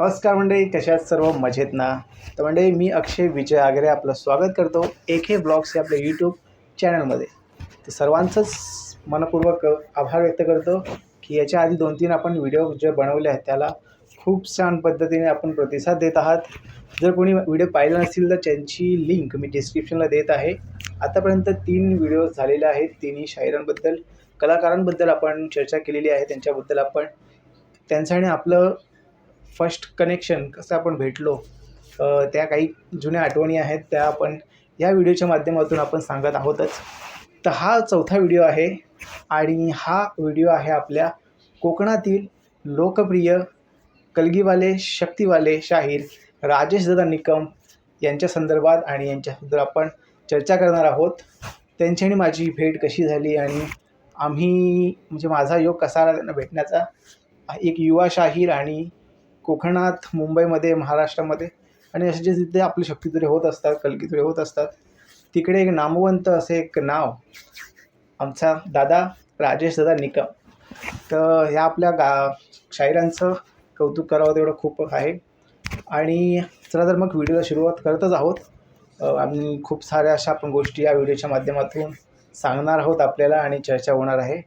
नमस्कार मंडळी कशा सर्व? मजेत ना? तर मंडळी मी अक्षय विजय आगरे आपलं स्वागत करतो एक हे ब्लॉग्स या आपल्या यूट्यूब चॅनलमध्ये तर सर्वांचंच मनपूर्वक आभार व्यक्त करतो की याच्या आधी दोन तीन आपण व्हिडिओ जे बनवले आहेत त्याला खूप छान पद्धतीने आपण प्रतिसाद देत आहात. जर कोणी व्हिडिओ पाहिला नसतील तर त्यांची लिंक मी डिस्क्रिप्शनला देत आहे. आतापर्यंत तीन व्हिडिओ झालेले आहेत तिन्ही शायरांबद्दल कलाकारांबद्दल आपण चर्चा केलेली आहे. त्यांच्याबद्दल आपण त्यांचं आणि आपलं फर्स्ट कनेक्शन कसं आपण भेटलो त्या काही जुन्या आठवणी आहेत त्या आपण या व्हिडिओच्या माध्यमातून आपण सांगत आहोतच. तर हा चौथा व्हिडिओ आहे आणि हा व्हिडिओ आहे आपल्या कोकणातील लोकप्रिय कलगीवाले शक्तीवाले शाहीर राजेश दादा निकम यांच्या संदर्भात आणि यांच्याबद्दल आपण चर्चा करणार आहोत. त्यांची आणि माझी भेट कशी झाली आणि आम्ही म्हणजे माझा योग कसा आला त्यांना भेटण्याचा एक युवा शाहीर आणि कोकणात मुंबईमध्ये महाराष्ट्रामध्ये आणि असे जे तिथे आपले शक्तितुरे होत असतात कलकीतुरे होत असतात. तिकडे एक नामवंत असे एक नाव आमचा दादा राजेश दादा निकम. तर ह्या आपल्या गा शायरांचं कौतुक करावं तेवढं खूप आहे. आणि चला तर मग व्हिडिओला सुरुवात करतच आहोत. आम्ही खूप साऱ्या अशा आपण गोष्टी या व्हिडिओच्या माध्यमातून सांगणार आहोत आपल्याला आणि चर्चा होणार आहे.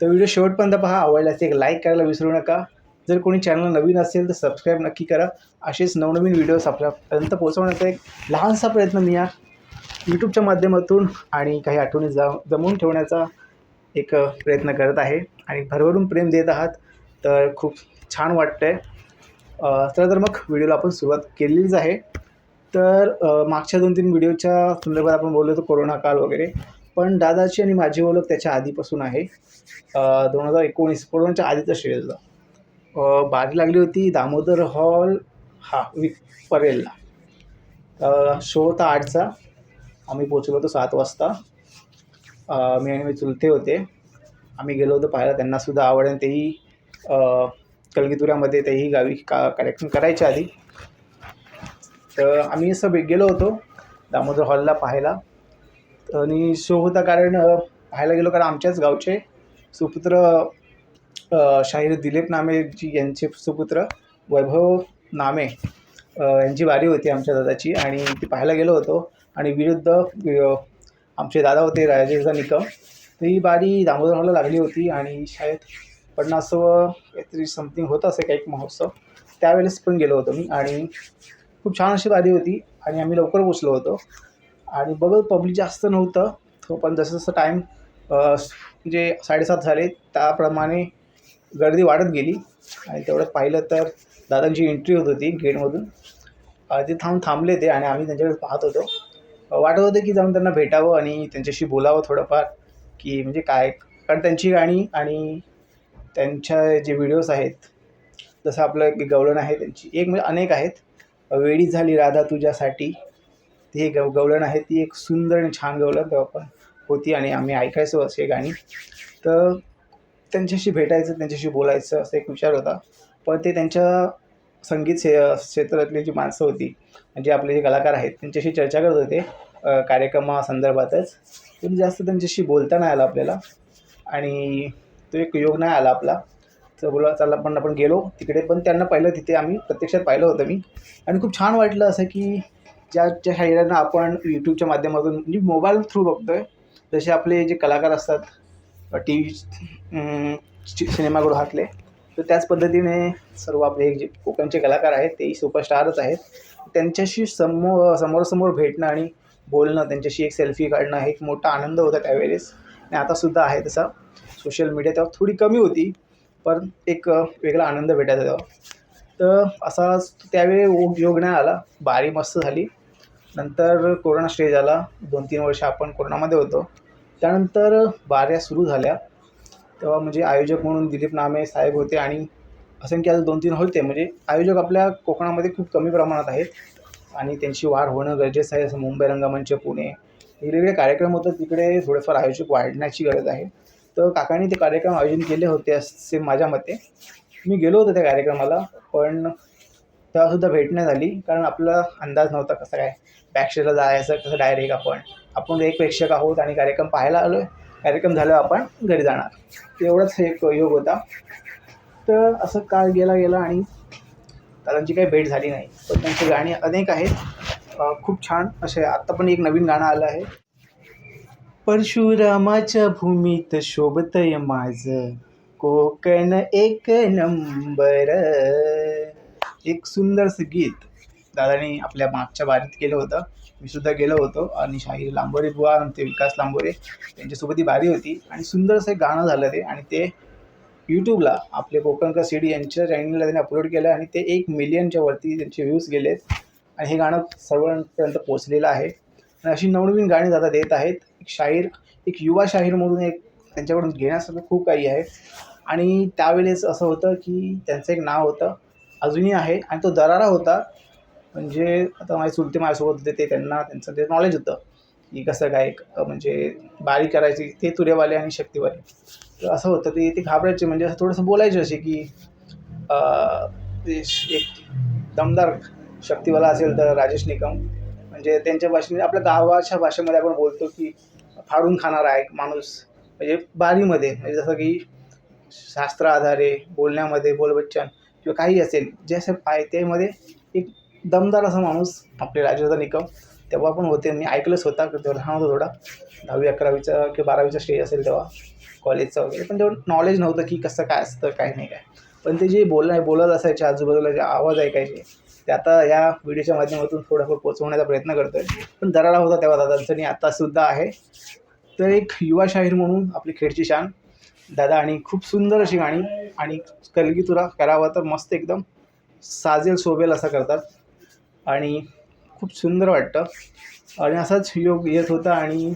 तर व्हिडिओ शेवटपर्यंत पहा आवडल्यास एक लाईक करायला विसरू नका. जर कोणी चॅनल नवीन असेल तर सबस्क्राईब नक्की करा. असेच नवनवीन व्हिडिओज आपल्यापर्यंत पोहोचवण्याचा एक लहानसा प्रयत्न मी या यूट्यूबच्या माध्यमातून आणि काही आठवणी जा जमवून ठेवण्याचा एक प्रयत्न करत आहे. आणि भरभरून प्रेम देत आहात तर खूप छान वाटतं आहे चला तर मग व्हिडिओला आपण सुरुवात केलेलीच आहे. तर मागच्या दोन तीन व्हिडिओच्या संदर्भात आपण बोललो होतो कोरोना काल वगैरे. पण दादाची आणि माझी ओळख त्याच्या आधीपासून आहे. दोन हजार एकोणीस कोरोनाच्या आधीचा शेड्यूल बारी लागली होती दामोदर हॉल हा विक परेलला. शो होता आठचा. आम्ही पोचलो होतो सात वाजता. मी आणि मी चुलते होते. आम्ही गेलो होतो पाहायला. त्यांनासुद्धा आवड आणि तेही कलगीतुऱ्यामध्ये तेही गावी का कार्यक्रम करायच्या आधी. तर आम्ही असं गेलो होतो दामोदर हॉलला पाहायला. आणि शो होता कारण पाहायला गेलो कारण आमच्याच गावचे सुपुत्र शाहीर दिलीप नामे जी यांचे सुपुत्र वैभव नामे यांची वारी होती आमच्या दादाची आणि ती पाहायला गेलो होतो आणि विरुद्ध आमचे दादा होते राजेश निकम. तर ही बारी दामोदरला लागली होती आणि शाळेत पन्नासव काहीतरी समथिंग होतं असे काही एक महोत्सव त्यावेळेस पण गेलो होतो मी आणि खूप छान अशी बारी होती आणि आम्ही लवकर पोचलो होतो. आणि बघत पब्लिक जास्त नव्हतं तो पण जसं जसं टाईम म्हणजे साडेसात झाले त्याप्रमाणे गर्दी वाढत गेली. आणि तेवढ्यात पाहिलं तर दादांची एंट्री होत होती गेटमधून. ते थांब थांबले ते आणि आम्ही त्यांच्याकडे पाहत होतो. वाटत होतं की जाऊन त्यांना भेटावं आणि त्यांच्याशी बोलावं थोडंफार की म्हणजे काय कारण त्यांची गाणी आणि त्यांच्या जे व्हिडिओज आहेत जसं आपलं एक गवळण आहे त्यांची एक म्हणजे अनेक आहेत. वेळी झाली राधा तुझ्यासाठी. ती हे गव गवळण आहे ती एक सुंदर आणि छान गवळण तेव्हा पण होती आणि आम्ही ऐकायचो असे गाणी. तर त्यांच्याशी भेटायचं त्यांच्याशी बोलायचं असं एक विचार होता. पण ते त्यांच्या संगीत क्षे क्षेत्रातली जी माणसं होती म्हणजे आपले जे कलाकार आहेत त्यांच्याशी चर्चा करत होते कार्यक्रमासंदर्भातच. पण जास्त त्यांच्याशी बोलता नाही आलं आपल्याला. आणि तो एक योग नाही आला आपला. तर बोला चला पण आपण गेलो तिकडे. पण त्यांना पाहिलं तिथे आम्ही प्रत्यक्षात पाहिलं होतं मी. आणि खूप छान वाटलं असं की ज्या ज्या शाहिरांना आपण यूट्यूबच्या माध्यमातून म्हणजे मोबाईल थ्रू बघतो आहे जसे आपले जे कलाकार असतात टी व्ही सिनेमागृहातले तर त्याच पद्धतीने सर्व आपले जे कोकणचे कलाकार आहेत तेही सुपरस्टारच आहेत. त्यांच्याशी समोर समोरासमोर भेटणं आणि बोलणं त्यांच्याशी एक सेल्फी काढणं हे एक मोठा आनंद होता त्यावेळेस. आणि आतासुद्धा आहे तसा. सोशल मीडिया तेव्हा थोडी कमी होती पण एक वेगळा आनंद भेटायचा तेव्हा. तर असा त्यावेळी ओघ योग नाही आला. बारी मस्त झाली. नंतर कोरोना स्टेज आला. दोन तीन वर्ष आपण कोरोनामध्ये होतो. त्यानंतर बाऱ्या सुरू झाल्या. तेव्हा म्हणजे आयोजक म्हणून दिलीप नामे साहेब होते आणि असंख्य आता दोन तीन होते. म्हणजे आयोजक आपल्या कोकणामध्ये खूप कमी प्रमाणात आहेत आणि त्यांची वाढ होणं गरजेचं आहे. जसं मुंबई रंगमंच पुणे वेगवेगळे कार्यक्रम होतात. तिकडे थोडेफार आयोजक वाढण्याची गरज आहे. तर काकांनी ते कार्यक्रम आयोजन केले होते असे माझ्या मते. मी गेलो होतो त्या कार्यक्रमाला पण तेव्हासुद्धा भेट नाही झाली. कारण आपला अंदाज नव्हता कसं काय बॅकस्टेजला जायचं कसं डायरेक्ट आपण. आपण एक प्रेक्षक आहोत आणि कार्यक्रम पाहायला आलो आहे कार्यक्रम झाल्यावर आपण घरी जाणार. एवढंच एक योग होता. तर असं काळ गेला गेला आणि दादांची काही भेट झाली नाही. पण त्यांची गाणी अनेक आहेत. खूप छान असे आत्ता पण एक नवीन गाणं आलं आहे. परशुरामाच्या भूमीत शोभतय माझं. कोकण एक नंबर. एक सुंदरसं गीत दादाने आपल्या मागच्या बारीत केलं होतं. मी सुद्धा गेलो होतो आणि शाहीर लांबोरे बुवा आणि ते विकास लांबोरे त्यांच्यासोबत ही भारी होती. आणि सुंदरसं एक गाणं झालं ते आणि ते यूट्यूबला आपले कोकणकर सी डी यांच्या चॅनलला त्यांनी अपलोड केलं आणि ते एक मिलियनच्या वरती त्यांचे व्ह्यूज गेलेत. आणि हे गाणं सर्वांपर्यंत पोचलेलं आहे. आणि अशी नवनवीन गाणी दादा देत आहेत. एक शाहीर एक युवा शाहीर म्हणून एक त्यांच्याकडून घेण्यासारखं खूप काही आहे. आणि त्यावेळेस असं होतं की त्यांचं एक नाव होतं अजूनही आहे आणि तो दरारा होता. म्हणजे आता माझे चुलते माझ्यासोबत होते ते त्यांना त्यांचं ते नॉलेज होतं की कसं काय म्हणजे बारी करायची ते तुरेवाले आणि शक्तीवाले. तर असं होतं ते ते घाबरायचे. म्हणजे असं थोडंसं बोलायचे असे की ते श- एक दमदार शक्तीवाला असेल तर राजेश निकम. म्हणजे त्यांच्या भाषेने आपल्या गावाच्या भाषेमध्ये आपण बोलतो की फाडून खाणारा आहे एक माणूस. म्हणजे बारीमध्ये म्हणजे जसं की शास्त्र आधारे बोलण्यामध्ये बोलबच्चन किंवा काही असेल जे असं आहे त्यामध्ये एक दमदार असा माणूस आपले राजेंद्र निकम. तेव्हा पण होते मी ऐकलंच होता की तेव्हा लहान होता थोडा. दहावी अकरावीचा किंवा बारावीचा स्टेज असेल तेव्हा कॉलेजचा वगैरे. पण तेवढं नॉलेज नव्हतं की कसं काय असतं काय नाही काय. पण ते जे बोलणं बोलत असायचे आजूबाजूला जे आवाज ऐकायचे ते आता या व्हिडिओच्या माध्यमातून थोडंफार पोचवण्याचा प्रयत्न करतो आहे पण दरारा होता तेव्हा दादांचं आणि आत्तासुद्धा आहे. तर एक युवा शाहीर म्हणून आपली खेडची शान. दादा आणि खूप सुंदर अशी गाणी. आणि कलगी तुरा करावा तर मस्त एकदम साजेल सोबेल असं करतात. आणि खूप सुंदर वाटतं. आणि असाच योग येत होता आणि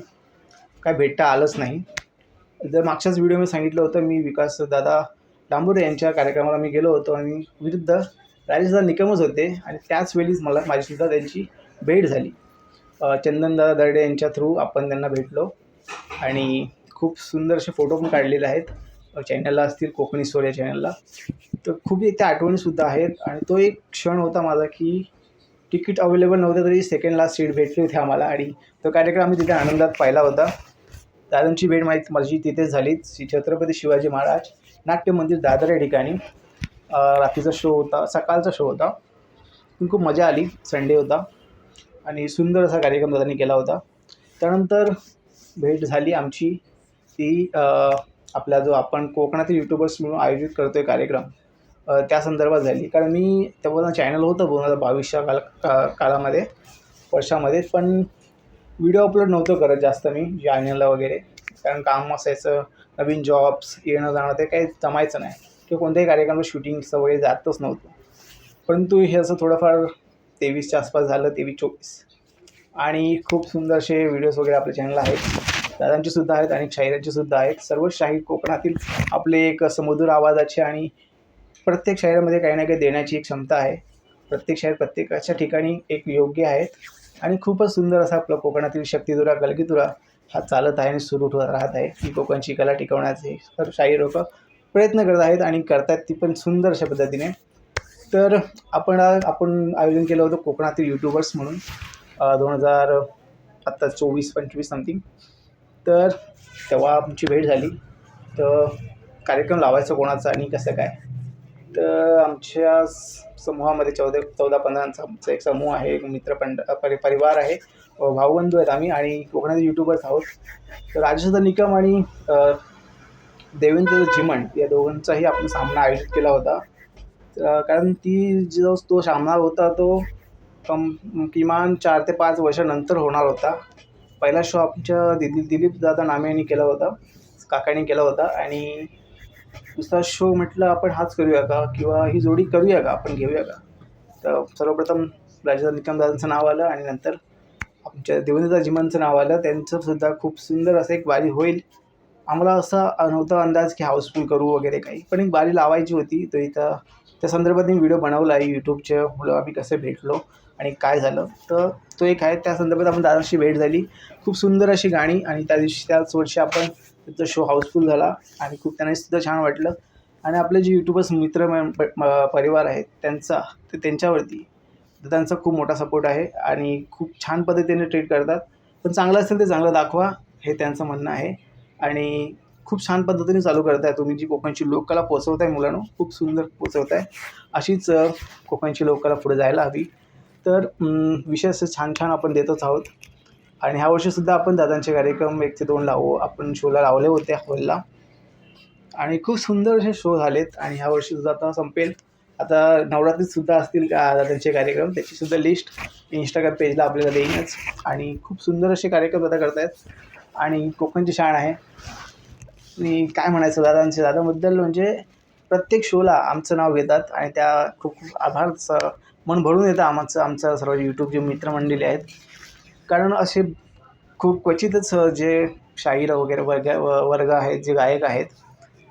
काय भेटता आलंच नाही. जर मागच्याच व्हिडिओ मी सांगितलं होतं मी विकास दादा डांबुरे यांच्या कार्यक्रमाला मी गेलो होतो आणि विरुद्ध राजेशदा निकमच होते आणि त्याच वेळीच मला माझीसुद्धा त्यांची भेट झाली. चंदनदादा दर्डे यांच्या थ्रू आपण त्यांना भेटलो आणि खूप सुंदर असे फोटो पण काढलेले आहेत. चॅनलला असतील कोकणी स्टोर या चॅनलला तर खूप त्या आठवणीसुद्धा आहेत आणि तो एक क्षण होता माझा की तिकीट अवेलेबल नव्हतं तरी सेकंड लास्ट सीट भेटली होती आम्हाला आणि तो कार्यक्रम आम्ही तिथे आनंदात पाहिला होता. दादांची भेट माहीत माझी तिथेच झाली. श्री छत्रपती शिवाजी महाराज नाट्य मंदिर दादर या ठिकाणी. रात्रीचा शो होता सकाळचा शो होता. पण खूप मजा आली. संडे होता. आणि सुंदर असा कार्यक्रम दादांनी केला होता. त्यानंतर भेट झाली आमची. ती आपला जो आपण कोकणातील युट्यूबर्स म्हणून आयोजित करतो आहे कार्यक्रम. त्या संदर्भात झाली. कारण मी तेव्हा चॅनल होतं दोन हजार बावीसच्या काल का काळामध्ये वर्षामध्ये. पण व्हिडिओ अपलोड नव्हतो करत जास्त मी चॅनलला वगैरे. कारण काम असायचं नवीन जॉब्स येणं जाणं ते काही जमायचं नाही. किंवा कोणत्याही कार्यक्रमात शूटिंगचं वगैरे जातच नव्हतं. परंतु हे असं थोडंफार तेवीसच्या आसपास झालं तेवीस चोवीस आणि खूप सुंदर असे व्हिडिओज वगैरे आपल्या चॅनल आहेत. दादांचे सुद्धा आहेत आणि शाहिरांचे सुद्धा आहेत. सर्व शाहीर कोकणातील आपले एक समुद्र आवाजाचे आणि प्रत्येक शहरामध्ये काही ना काही देण्याची एक क्षमता आहे. प्रत्येक शहर प्रत्येकाच्या ठिकाणी एक योग्य आहेत. आणि खूपच सुंदर असा आपला कोकणातील शक्तिदुरा गलगीतुरा हा चालत आहे आणि सुरू राहत आहे. ही कोकणची कला टिकवण्याचे तर शाही लोक प्रयत्न करत आहेत आणि करतात ती पण सुंदर अशा पद्धतीने. तर आपण आपण आयोजन केलं होतं कोकणातील यूट्यूबर्स म्हणून दोन हजार आत्ता चोवीस पंचवीस समथिंग तर तेव्हा आमची भेट झाली. तर कार्यक्रम लावायचा कोणाचा आणि कसं काय? तर आमच्या समूहामध्ये चौदा चौदा पंधरांचा आमचा एक समूह आहे एक मित्रपंड परि परिवार आहे. भाऊबंधू आहेत आम्ही आणि कोकणातील यूट्यूबर्स आहोत. तर राजेश निकम आणि देवेंद्र झिमण या दोघांचाही आपण सामना आयोजित केला होता. कारण ती जो तो सामना होता तो कम किमान चार ते पाच वर्षानंतर होणार होता. पहिला शो आमच्या दिलीप दिलीप दादा नामे यांनी केला होता काकांनी केला होता आणि नुसता शो म्हटलं आपण हाच करूया का? किंवा ही जोडी करूया का? आपण घेऊया का? तर सर्वप्रथम राजा निकम दादांचं नाव आलं आणि नंतर आमच्या देवेंद्र जिमांचं नाव आलं. त्यांचं सुद्धा खूप सुंदर असं एक बारी होईल. आम्हाला असा नव्हता अंदाज की हाऊसफुल करू वगैरे काही. पण एक बारी लावायची होती. तर इथं त्या संदर्भात मी व्हिडिओ बनवला आहे. यूट्यूबच्या मुलं आम्ही कसे भेटलो. आणि काय झालं? तर तो एक आहे त्या संदर्भात आपण दादाशी भेट झाली. खूप सुंदर अशी गाणी आणि त्या दिवशी त्याच वर्षी आपण त्याचा शो हाऊसफुल झाला आणि खूप त्यांना सुद्धा छान वाटलं. आणि आपले जे यूट्यूबर्स मित्र प- परिवार आहेत त्यांचा ते त्यांच्यावरती तर त्यांचा खूप मोठा सपोर्ट आहे आणि खूप छान पद्धतीने ट्रीट करतात. पण चांगलं असेल ते चांगलं दाखवा हे त्यांचं म्हणणं आहे. आणि खूप छान पद्धतीने चालू करताय तुम्ही जी कोकणची लोककला पोचवताय मुलांना खूप सुंदर पोचवताय अशीच कोकणची लोककला पुढे जायला हवी. तर विषय असे छान छान आपण देतच आहोत. आणि ह्या वर्षीसुद्धा आपण दादांचे कार्यक्रम एक ते दोन लावू. आपण शोला लावले होते हॉलला. आणि खूप सुंदर असे शो झालेत आणि ह्या वर्षीसुद्धा आता संपेल. आता नवरात्रीतसुद्धा असतील का दादांचे कार्यक्रम? त्याचीसुद्धा लिस्ट इंस्टाग्राम पेजला आपल्याला देईनच. आणि खूप सुंदर असे कार्यक्रम दादा करतायत. आणि कोकणची शाण आहे. आणि काय म्हणायचं दादांचे? दादाबद्दल म्हणजे प्रत्येक शोला आमचं नाव घेतात आणि त्या खूप खूप आभार स- मन भरून येतं आमचं आमचं सर्व यूट्यूब जे मित्रमंडळी आहेत. कारण असे खूप क्वचितच जे शाहीर वगैरे वर्ग वर्ग आहेत जे गायक आहेत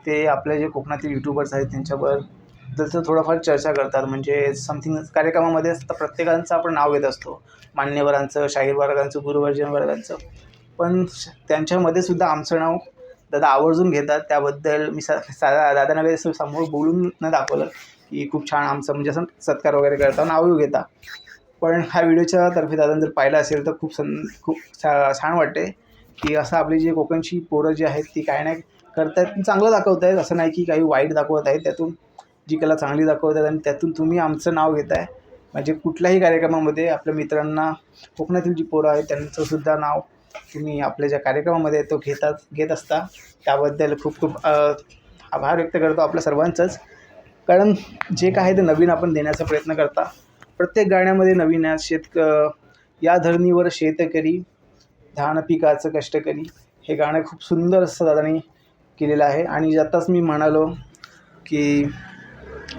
ते आपले जे कोकणातील यूट्यूबर्स आहेत त्यांच्यावर जसं थोडंफार चर्चा करतात. म्हणजे समथिंग कार्यक्रमामध्ये असतं प्रत्येकाचं आपण नाव घेत असतो. मान्यवरांचं शाहीर वर्गांचं गुरुवर्जन वर्गांचं. पण श- त्यांच्यामध्ये सुद्धा आमचं नाव दादा आवर्जून घेतात. त्याबद्दल मी सा सा दादांना काही समोर बोलून न दाखवलं. की खूप छान आमचं म्हणजे असं सत्कार वगैरे करता नावही घेता. पण हा व्हिडिओच्या तर्फे दादा जर पाहिलं असेल तर खूप सं खूप छा छान वाटते. की असं आपली जी कोकणची पोरं जी आहेत ती काय नाही करतायत चांगलं दाखवत आहेत असं नाही की काही वाईट दाखवत आहेत. त्यातून जी कला चांगली दाखवत आहेत आणि त्यातून तुम्ही आमचं नाव घेत आहे म्हणजे कुठल्याही कार्यक्रमामध्ये आपल्या मित्रांना कोकणातील जी पोरं आहेत त्यांचंसुद्धा नाव तुम्ही आपल्या ज्या कार्यक्रमामध्ये तो घेतात घेत असता. त्याबद्दल खूप खूप आभार व्यक्त करतो आपल्या सर्वांचंच. कारण जे काय आहे ते नवीन आपण देण्याचा प्रयत्न करता प्रत्येक गाण्यामध्ये नवीन आहे. शेतक या धरणीवर शेतकरी धान पिकाचं कष्टकरी हे गाणं खूप सुंदर असं दादानी केलेलं आहे. आणि आताच मी म्हणालो की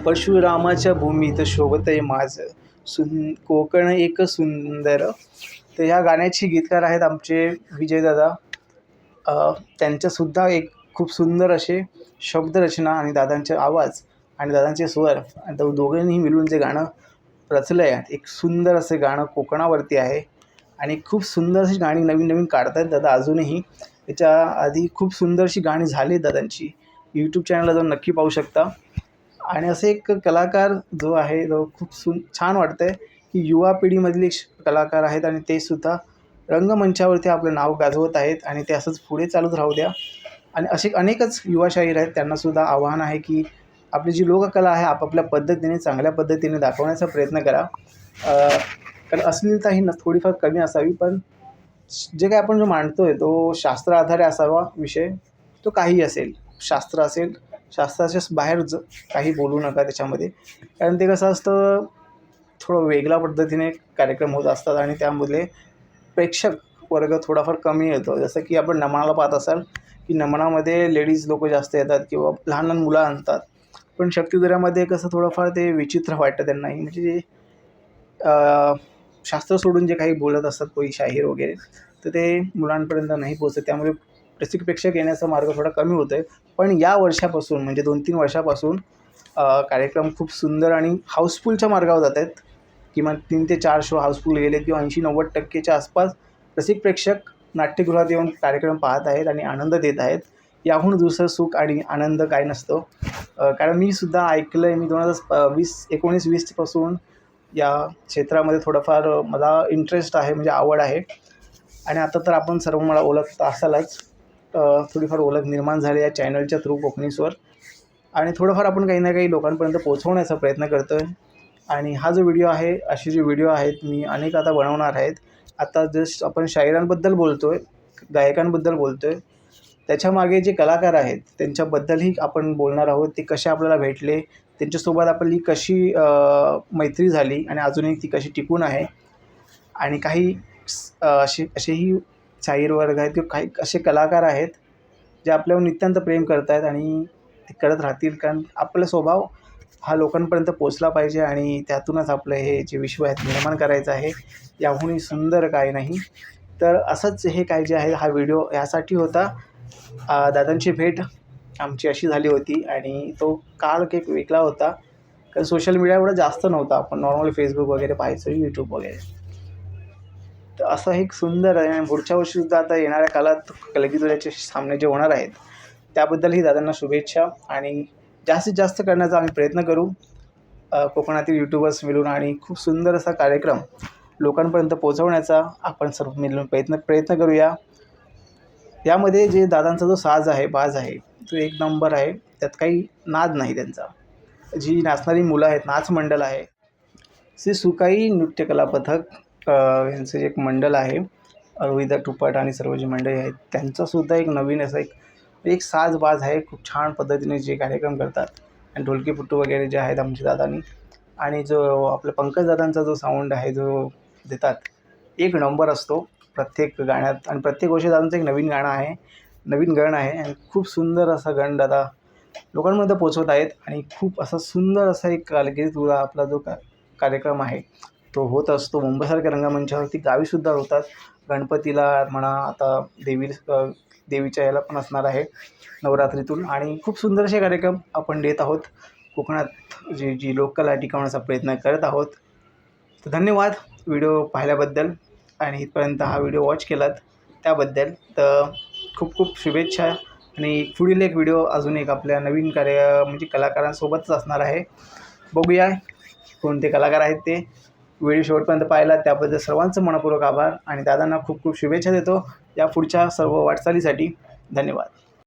परशुरामाच्या भूमीत शोभतय माझं सुन कोकण एक सुंदर. तर ह्या गाण्याचे गीतकार आहेत आमचे विजयदादा त्यांच्यासुद्धा एक खूप सुंदर असे शब्दरचना आणि दादांचे आवाज आणि दादांचे स्वर आणि दो दोघांनीही मिळून जे गाणं रचलं आहे एक सुंदर असं गाणं कोकणावरती आहे. आणि खूप सुंदर अशी गाणी नवीन नवीन काढत आहेत दादा अजूनही. त्याच्या आधी खूप सुंदरशी गाणी झाली दादांची. यूट्यूब चॅनलला जाऊन नक्की पाहू शकता. आणि असे एक कलाकार जो आहे जो खूप सुन छान वाटतं आहे की युवा पिढीमधले श- कलाकार आहेत आणि ते सुद्धा रंगमंचावरती आपलं नाव गाजवत आहेत आणि ते असंच पुढे चालूच राहू द्या. आणि असे अनेकच युवा शाहीर आहेत त्यांनासुद्धा आव्हान आहे की आपली जी लोककला आहे आपापल्या पद्धतीने चांगल्या पद्धतीने दाखवण्याचा प्रयत्न करा. कारण अश्लीलता ही न थोडीफार कमी असावी पण जे काय आपण जो मांडतो आहे तो शास्त्र आधारे असावा विषय तो काही असेल. शास्त्र असेल शास्त्राच्या बाहेर ज काही बोलू नका त्याच्यामध्ये. कारण ते कसं असतं थोडं वेगळ्या पद्धतीने कार्यक्रम होत असतात आणि त्यामुळे प्रेक्षक वर्ग थोडाफार कमी येतो. जसं की आपण नमनाला पाहत असाल की नमनामध्ये लेडीज लोक जास्त येतात किंवा लहान लहान मुलं आणतात. पण शक्तिधऱ्यामध्ये कसं थोडंफार ते विचित्र वाटतं त्यांनाही म्हणजे जे शास्त्र सोडून जे काही बोलत असतात कोणी शाहीर वगैरे तर ते मुलांपर्यंत नाही पोचत त्यामुळे रसिक प्रेक्षक येण्याचा मार्ग थोडा कमी होतो आहे पण या वर्षापासून म्हणजे दोन तीन वर्षापासून कार्यक्रम खूप सुंदर आणि हाऊसफुलच्या मार्गावर जात आहेत. किमान तीन ते चार शो हाऊसफुल गेले किंवा ऐंशी नव्वद टक्केच्या आसपास रसिक प्रेक्षक नाट्यगृहात येऊन कार्यक्रम पाहत आहेत आणि आनंद देत आहेत. याहून दुसरं सुख आणि आनंद काय नसतो. कारण मी सुद्धा ऐकलं आहे मी दोन हजार वीस एकोणीस वीसपासून या क्षेत्रामध्ये थोडंफार मला इंटरेस्ट आहे म्हणजे आवड आहे. आणि आता तर आपण सर्व मला ओळखत असालच. थोडीफार ओळख निर्माण झाली या चॅनलच्या थ्रू कोकणीसवर आणि थोडंफार आपण काही ना काही लोकांपर्यंत पोहोचवण्याचा प्रयत्न करतो आहे आणि हा जो व्हिडिओ आहे असे जे व्हिडिओ आहेत मी अनेक आता बनवणार आहेत. आता जस्ट आपण शायरांबद्दल बोलतो आहे गायकांबद्दल बोलतो आहे त्याच्यामागे जे कलाकार आहेत त्यांच्याबद्दलही आपण बोलणार आहोत. ते कसे आपल्याला भेटले? त्यांच्यासोबत आपली कशी मैत्री झाली आणि अजूनही ती कशी टिकून आहे? आणि काही असे असेही शाहीर वर्ग आहेत किंवा काही असे कलाकार आहेत जे आपल्यावर नित्यांत प्रेम करत आहेत आणि ते करत राहतील. कारण आपला स्वभाव हा लोकांपर्यंत पोचला पाहिजे आणि त्यातूनच आपलं हे जे विश्व आहे निर्माण करायचं आहे. याहूनही सुंदर काय नाही. तर असंच हे काय जे आहे हा व्हिडिओ यासाठी होता. दादांची भेट आमची अशी झाली होती आणि तो काळ एक वेगळा होता. कारण सोशल मीडिया एवढा जास्त नव्हता. आपण नॉर्मल फेसबुक वगैरे पाहायचो यूट्यूब वगैरे. तर असं एक सुंदर आहे आणि पुढच्या वर्षीसुद्धा आता येणाऱ्या काळात कलगीतुऱ्याचे सामने जे होणार आहेत त्याबद्दलही दादांना शुभेच्छा आणि जास्तीत जास्त करण्याचा आम्ही प्रयत्न करू. कोकणातील यूट्यूबर्स मिळून आणि खूप सुंदर असा कार्यक्रम लोकांपर्यंत पोहोचवण्याचा आपण सर्व मिळून प्रयत्न प्रयत्न करूया. यामध्ये जे दादांचा जो साज आहे बाज आहे तो एक नंबर आहे. त्यात काही नाद नाही त्यांचा. जी नाचणारी मुलं आहेत नाच मंडळ आहे. श्री सुकाई नृत्यकला पथक यांचं जे एक मंडल आहे रोहिदा टुपाट आणि सर्व जी मंडळी आहेत. त्यांचासुद्धा एक नवीन असं एक एक साज बाज आहे. खूप छान पद्धतीने जे कार्यक्रम करतात. आणि ढोलकीपुट्टू वगैरे जे आहेत आमच्या दादांनी. आणि जो आपल्या पंकजदादांचा जो साऊंड आहे जो देतात एक नंबर असतो. प्रत्येक गाण्यात आणि प्रत्येक वर्षी दादांचं एक नवीन गाणं आहे. नवीन गण आहे आणि खूप सुंदर असा गण दादा लोकांमध्ये पोचवत आहेत आणि खूप असा सुंदर असा एक कालगिरी तुला आपला जो का कार्यक्रम आहे तो होत असतो. मुंबईसारख्या रंगमंचावरती गावीसुद्धा होतात. गणपतीला म्हणा आता देवी देवीच्या याला पण असणार आहे नवरात्रीतून. आणि खूप सुंदर असे कार्यक्रम आपण देत आहोत. कोकणात जी जी लोककला टिकवण्याचा प्रयत्न करत आहोत. तर धन्यवाद व्हिडिओ पाहिल्याबद्दल. आणि इथपर्यंत हा व्हिडिओ वॉच केलात त्याबद्दल. तर खूप खूप शुभेच्छा आणि पुढील एक व्हिडिओ अजून एक आपल्या नवीन कार्य म्हणजे कलाकारांसोबतच असणार आहे. बघूया कोणते कलाकार आहेत ते. व्हिडिओ शेवटपर्यंत पाहिला त्याबद्दल सर्वांचं मनपूर्वक आभार आणि दादांना खूप खूप शुभेच्छा देतो. या पुढच्या सर्व वाटचालीसाठी धन्यवाद.